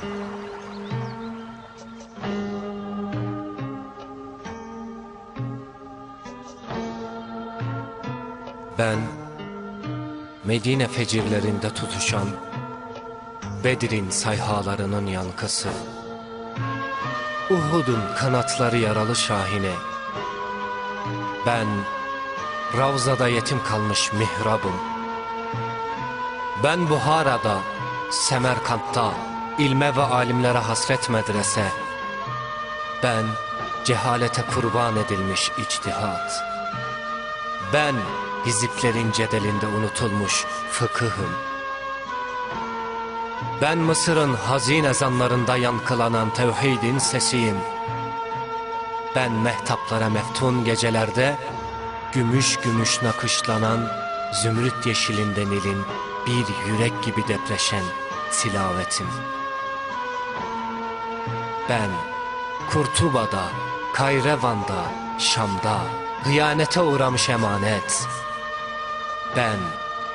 Ben Medine fecirlerinde tutuşan Bedir'in sayhalarının yankısı Uhud'un kanatları yaralı şahine Ben Ravza'da yetim kalmış mihrabım. Ben Buhara'da Semerkant'ta ilme ve alimlere hasret medrese. Ben cehalete kurban edilmiş içtihat. Ben hiziplerin cedelinde unutulmuş fıkıhım Ben Mısır'ın hazin ezanlarında yankılanan tevhidin sesiyim. Ben mehtaplara meftun gecelerde Gümüş gümüş nakışlanan Zümrüt yeşilinde Nil'in Bir yürek gibi depreşen tilavetim Ben Kurtuba'da, Kayrevan'da, Şam'da Hıyanete uğramış emanet. Ben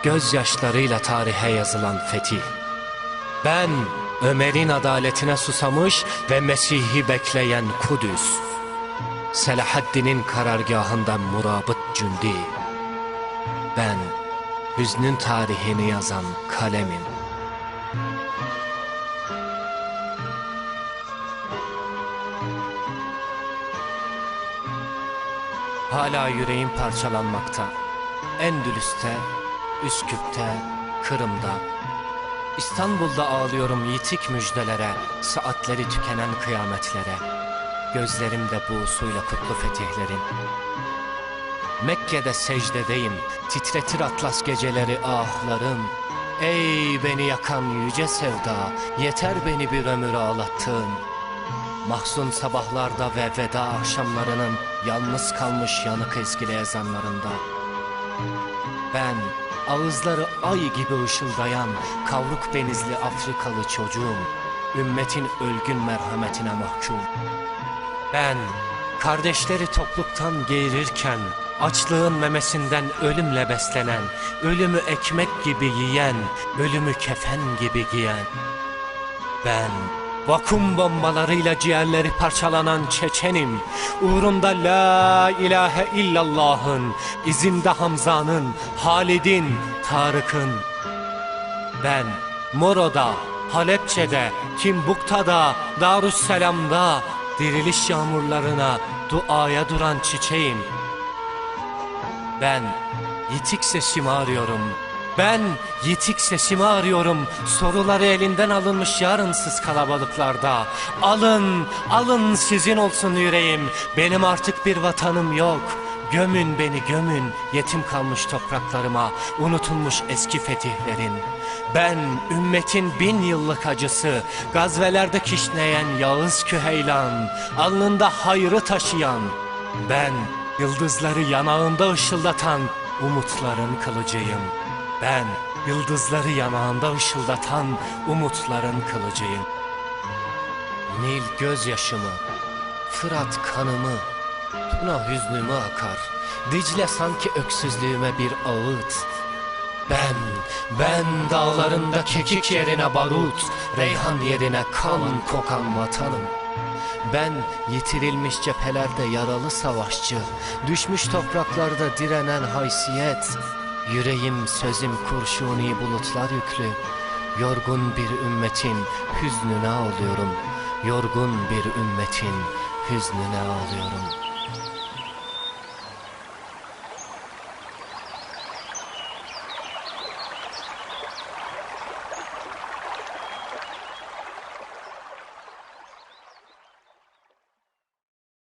gözyaşlarıyla tarihe yazılan fetih. Ben Ömer'in adaletine susamış ve Mesih'i bekleyen Kudüs. Selahaddin'in karargahında murabıt cündi. Ben hüznün tarihini yazan kalemim Hala yüreğim parçalanmakta. Endülüs'te, Üsküp'te, Kırım'da. İstanbul'da ağlıyorum yitik müjdelere, saatleri tükenen kıyametlere. Gözlerimde bu suyla kutlu fetihlerin. Mekke'de secdedeyim, titretir atlas geceleri ahlarım. Ey beni yakan yüce sevda, yeter beni bir ömür ağlattın. Mahzun sabahlarda ve veda akşamlarının yalnız kalmış yanık ezgili ezanlarında. Ben ağızları ay gibi ışıldayan kavruk benizli Afrikalı çocuğum. Ümmetin ölgün merhametine mahkum. Ben kardeşleri topluktan geğirirken açlığın memesinden ölümle beslenen, ölümü ekmek gibi yiyen, ölümü kefen gibi giyen. Ben vakum bombalarıyla ciğerleri parçalanan Çeçenim. Uğrunda la ilahe illallah'ın, izinde Hamza'nın, Halid'in, Tarık'ın. Ben Moro'da, Halepçe'de, Timbuk'ta'da, Darüsselam'da diriliş yağmurlarına duaya duran çiçeğim. Ben yitik sesimi arıyorum. Ben yitik sesimi arıyorum. Soruları elinden alınmış yarınsız kalabalıklarda. Alın, alın sizin olsun yüreğim. Benim artık bir vatanım yok. Gömün beni gömün yetim kalmış topraklarıma unutulmuş eski fetihlerin. Ben ümmetin bin yıllık acısı gazvelerde kişneyen Yağız Küheylan alnında hayrı taşıyan ben yıldızları yanağında ışıldatan umutların kılıcıyım. Ben yıldızları yanağında ışıldatan umutların kılıcıyım. Nil gözyaşımı, Fırat kanımı, Tuna hüznümü akar. Dicle sanki öksüzlüğüme bir ağıt. Ben, ben dağlarında kekik yerine barut, reyhan yerine kan kokan vatanım. Ben yitirilmiş cephelerde yaralı savaşçı, düşmüş topraklarda direnen haysiyet. Yüreğim sözüm kurşuni bulutlar yüklü, yorgun bir ümmetin hüznüne ağlıyorum. Yorgun bir ümmetin hüznüne ağlıyorum.